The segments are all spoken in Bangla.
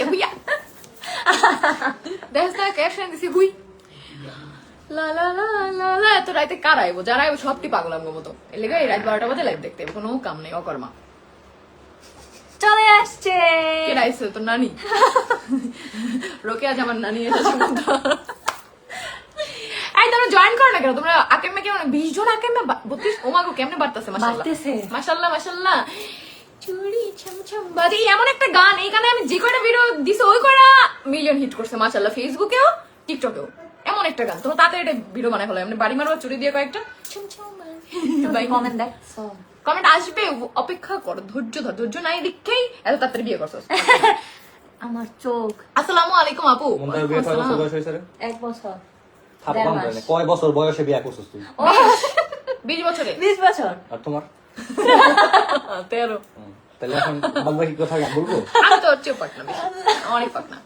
হুইয়া হুইয়া দেখ না ক্যাপশন দিছি হুই লা লা লা লা লা এত রাইতে কার আইবো যারা আইবো সবটি পাগলাম গো মতো এর লেগে রাত বারোটা বাজে লাইভ দেখতে কোনো কাম নেই অকর্মা চলে আসছে কে রাইছে তোর নানি রোকে আজ আমার নানি এসেছে এই তোমরা জয়েন করো না কেন তোমরা আকেমে কেমন বিশ জন আকেমে বত্রিশ ওমাগো কেমনে বাড়তেছে মাসাল্লাহ। মাসাল্লাহ মাসাল্লাহ চুড়ি ছমছম এমন একটা গান এই গানে আমি যে কয়টা ভিডিও দিছি ওই কয়টা মিলিয়ন হিট করছে মাসাল্লাহ ফেসবুকেও টিকটকেও এমন একটা গান। তোমরা তাড়াতাড়ি এটা ভিডিও বানাই ফেলো। এমনি বাড়ি মারবা চুরি দিয়ে কয়েকটা। কমেন্ট আসবে। অপেক্ষা করো ধৈর্য ধর। ধৈর্য নাই দেখেই এত তাড়াতাড়ি বিয়ে করছ আমার চোখ। আসসালামু আলাইকুম আপু। এক বছর। কয় বছর বয়সে বিয়ে করছিস তুই? ও বিশ বছরে। বিশ বছর। আর তোমার? তেরো। তাহলে এখন বাদ বাকি কথা বলব? আমি তো হচ্ছে পাটনা বেশি। অনেক পাটনা।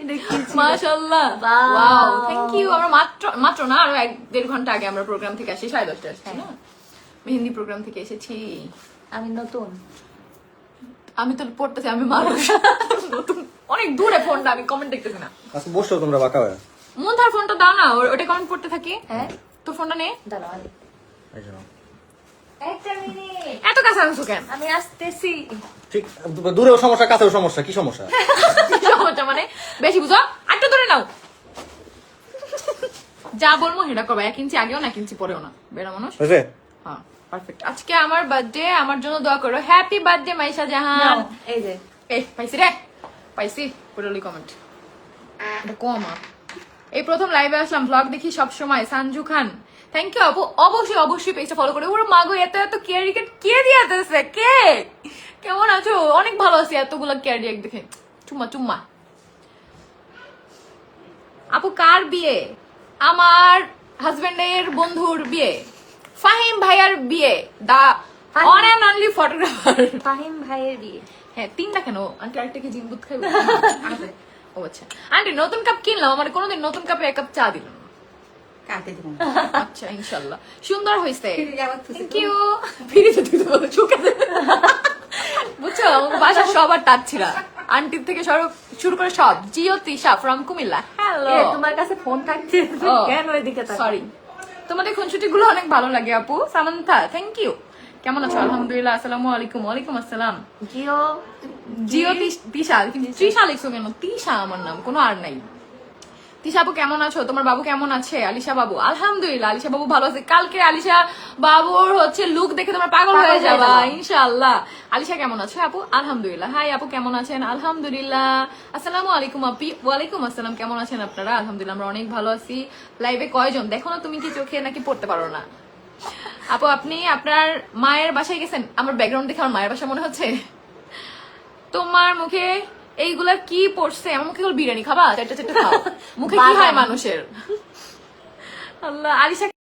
এটা কি ছিল? মাশাল্লাহ Wow. ওয়াও থ্যাংক ইউ আমরা মাত্র মাত্র না আরও এক দেড় ঘণ্টা আগে আমরা প্রোগ্রাম থেকে আসি সাড়ে দশটা আসছি না? মেহেন্দি প্রোগ্রাম থেকে এসেছি। আমি নতুন। আমি তো পড়তেছি আমি মানুষ নতুন। অনেক দূরে ফোনটা আমি কমেন্ট দেখতেছি না। আচ্ছা বসো তোমরা বাঁকা হয়ে। মুন্থার ফোনটা দাও না ওটা কমেন্ট পড়তে থাকি। হ্যাঁ। তোর ফোনটা নে। দাঁড়াও এত কাছে আনছো কেন? আমি আসতেছি। ঠিক দূরেও সমস্যা কাছেও সমস্যা কি সমস্যা? সমস্যা মানে? বেশি বুঝো? আটটা ধরে নাও। যা বলব সেটা করব এক ইঞ্চি আগেও না এক ইঞ্চি পরেও না। বেড়া মানুষ? হ্যাঁ পারফেক্ট আজকে আমার বার্থডে আমার জন্য দোয়া করো। Happy birthday Maisha Jahan. এই যে। এই পাইছি রে। পাইছি পুরোলি কমেন্ট এটা কম আ। এই প্রথম লাইভে আসলাম ব্লগ দেখি সব সময় সানজু খান। থ্যাংক ইউ আপু। অবশ্যই অবশ্যই পেজটা ফলো করে। ওর মাগো এত এত কেয়ার রিকেট কে দিয়ে দিতেছে কে? কেমন আছো? অনেক ভালো আছি এতগুলো কেয়ার রিকেট দেখে। চুম্মা চুম্মা। আপু কার বিয়ে? আমার হাজবেন্ডের বন্ধুর বিয়ে। ফাহিম ভাইয়ার বিয়ে। The one and only photographer Fahim ভাইয়ের বিয়ে। হ্যাঁ তিনটা কেন? আন্টি আরেকটা কি জিনবুত খাইবে। ও আচ্ছা। আন্টি নতুন কাপ কিনলাম আমার কোনোদিন নতুন কাপে এক কাপ চা দিল না। কাকে দিব আচ্ছা সুন্দর ফিরে থ্যাংক ইউ ফিরে যেতে বুঝছ আমার বাসার সবার আন্টির থেকে সব শুরু করে সব। জিও তিশা ফ্রম কুমিল্লা। হ্যালো তোমার কাছে ফোন থাকছে কেন তাকাও? সরি তোমাদের খুনছুটি গুলো অনেক ভালো লাগে আপু। সামান্থা থ্যাংক ইউ কেমন আছো? আলহামদুলিল্লাহ আসসালামু আলাইকুম। ওয়ালাইকুম আসসালাম। জিও? জিও তিশ- তিশা কিন্তু তৃষা লিখছো কেন? তিশা আমার নাম কোনো আর নাই। তিশা আপু কেমন আছো? তোমার বাবু কেমন আছে? আলিশা বাবু আলহামদুলিল্লাহ আলিশা বাবু ভালো আছে। কালকে আলিশা বাবুর হচ্ছে লুক দেখে তোমার পাগল হয়ে যাবা। ইনশাআল্লাহ। আলিশা কেমন আছে আপু? আলহামদুলিল্লাহ। হাই আপু কেমন আছেন? আলহামদুলিল্লাহ। আসসালামু আলাইকুম আপি ওয়ালাইকুম আসসালাম কেমন আছেন আপনারা? আলহামদুলিল্লাহ আমরা অনেক ভালো আছি। লাইভে কয়জন? দেখো না তুমি কি চোখে নাকি পড়তে পারো না। আপু আপনি আপনার মায়ের বাসায় গেছেন? আমার ব্যাকগ্রাউন্ড দেখে আমার মায়ের বাসা মনে হচ্ছে। তোমার মুখে এইগুলা কি পড়ছে? আমার মুখে বিরিয়ানি খাবা? চারটা চারটা খাও। মুখে কি হয় মানুষের? আল্লাহ আলিশা